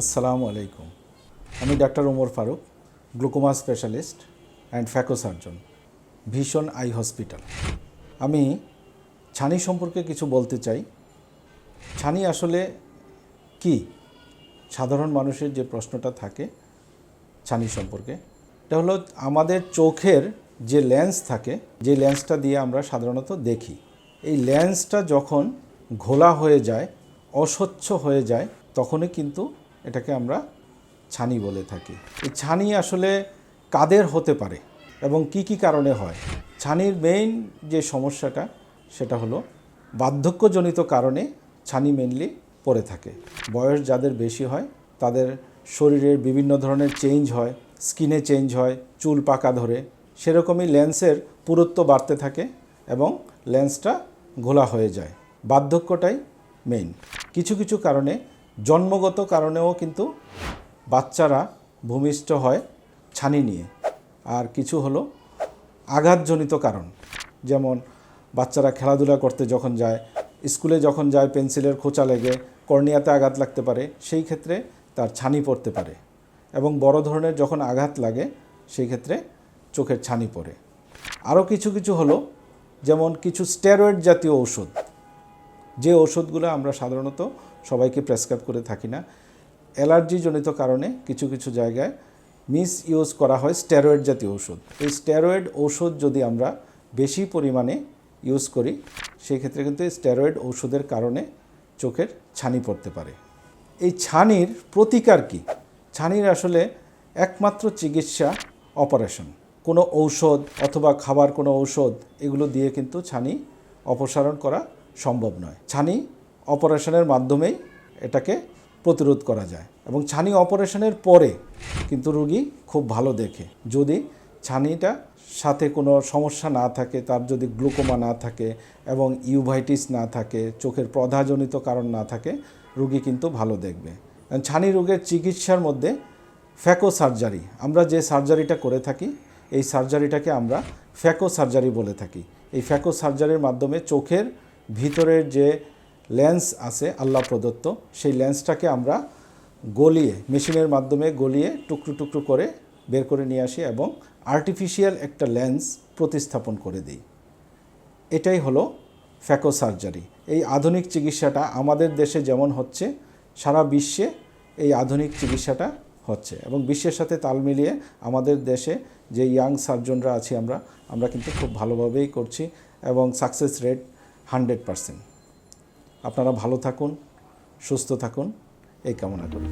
আসসালামু আলাইকুম। আমি doctor Omar Faruk, glaucoma specialist and phaco surgeon, vision eye hospital. আমি ছানি সম্পর্কে কিছু বলতে চাই। ছানি আসলে কি? সাধারণ মানুষের যে প্রশ্নটা থাকে ছানি সম্পর্কে, এটা হলো আমাদের চোখের যে লেন্স থাকে, যে লেন্সটা দিয়ে আমরা সাধারণত দেখি। এই লেন্সটা যখন ঘোলা হয়ে যায়, অস্বচ্ছ হয়ে যায়, তখনই কিন্তু এটাকে আমরা ছানি বলে থাকি। এই ছানি আসলে কাদের হতে পারে এবং কি কি কারণে হয়? ছানির মেইন যে সমস্যাটা, সেটা হলো বার্ধক্যজনিত কারণে ছানি মেনলি পড়ে থাকে। বয়স যাদের বেশি হয়, তাদের শরীরের বিভিন্ন ধরনের চেঞ্জ হয় স্কিনে চেঞ্জ হয়, চুল পাকা ধরে, সেরকমই লেন্সের পুরুত্ব বাড়তে থাকে এবং লেন্সটা ঘোলা হয়ে যায়। বার্ধক্যটাই মেইন কিছু কিছু কারণে, জন্মগত কারণেও কিন্তু বাচ্চারা ভূমিষ্ঠ হয় ছানি নিয়ে। আর কিছু হলো আঘাতজনিত কারণ। যেমন, বাচ্চারা খেলাধুলা করতে যখন যায়, স্কুলে যখন যায়, পেন্সিলের খোঁচা লেগে কর্নিয়াতে আঘাত লাগতে পারে, সেই ক্ষেত্রে তার ছানি পড়তে পারে। এবং বড় ধরনের যখন আঘাত লাগে, সেই ক্ষেত্রে চোখের ছানি পড়ে। আরও কিছু কিছু হলো যেমন কিছু স্টেরয়েড জাতীয় ঔষধ। যে ওষুধগুলো আমরা সাধারণত সবাইকে প্রেসক্রাইব করে থাকি না, অ্যালার্জিজনিত কারণে কিছু কিছু জায়গায় মিস ইউজ করা হয় স্টেরয়েড জাতীয় ওষুধ এই স্টেরয়েড ওষুধ যদি আমরা বেশি পরিমাণে ইউজ করি সেই ক্ষেত্রে কিন্তু স্টেরয়েড ওষুধের কারণে চোখের ছানি পড়তে পারে। এই ছানির প্রতিকার কি? ছানির আসলে একমাত্র চিকিৎসা অপারেশন। কোনো ঔষধ অথবা খাবার কোনো ঔষধ, এগুলো দিয়ে কিন্তু ছানি অপসারণ করা সম্ভব নয়। ছানি অপারেশনের মাধ্যমেই এটাকে প্রতিরোধ করা যায় এবং ছানি অপারেশনের পরে কিন্তু রুগী খুব ভালো দেখে। যদি ছানিটা সাথে কোনো সমস্যা না থাকে, তার যদি গ্লুকোমা না থাকে এবং ইউভাইটিস না থাকে, চোখের প্রধাজনিত কারণ না থাকে, রুগী কিন্তু ভালো দেখবে। ছানি রোগের চিকিৎসার মধ্যে ফ্যাকো সার্জারি আমরা যে সার্জারিটা করে থাকি এই সার্জারিটাকে আমরা ফ্যাকো সার্জারি বলে থাকি। এই ফ্যাকো সার্জারির মাধ্যমে চোখের ভিতরের যে লেন্স আছে, আল্লাহ প্রদত্ত, সেই লেন্সটাকে আমরা গলিয়ে, মেশিনের মাধ্যমে গলিয়ে টুকরো টুকরো করে বের করে নিয়ে আসি এবং আর্টিফিশিয়াল একটা লেন্স প্রতিস্থাপন করে দিই। এটাই হলো ফ্যাকো সার্জারি। এই আধুনিক চিকিৎসাটা আমাদের দেশে যেমন হচ্ছে, সারা বিশ্বে এই আধুনিক চিকিৎসাটা হচ্ছে এবং বিশ্বের সাথে তাল মিলিয়ে আমাদের দেশে যে ইয়াং সার্জনরা আছি আমরা আমরা কিন্তু খুব ভালোভাবেই করছি এবং সাকসেস রেট হান্ড্রেড পারসেন্ট আপনারা ভালো থাকুন, সুস্থ থাকুন, এই কামনা করি।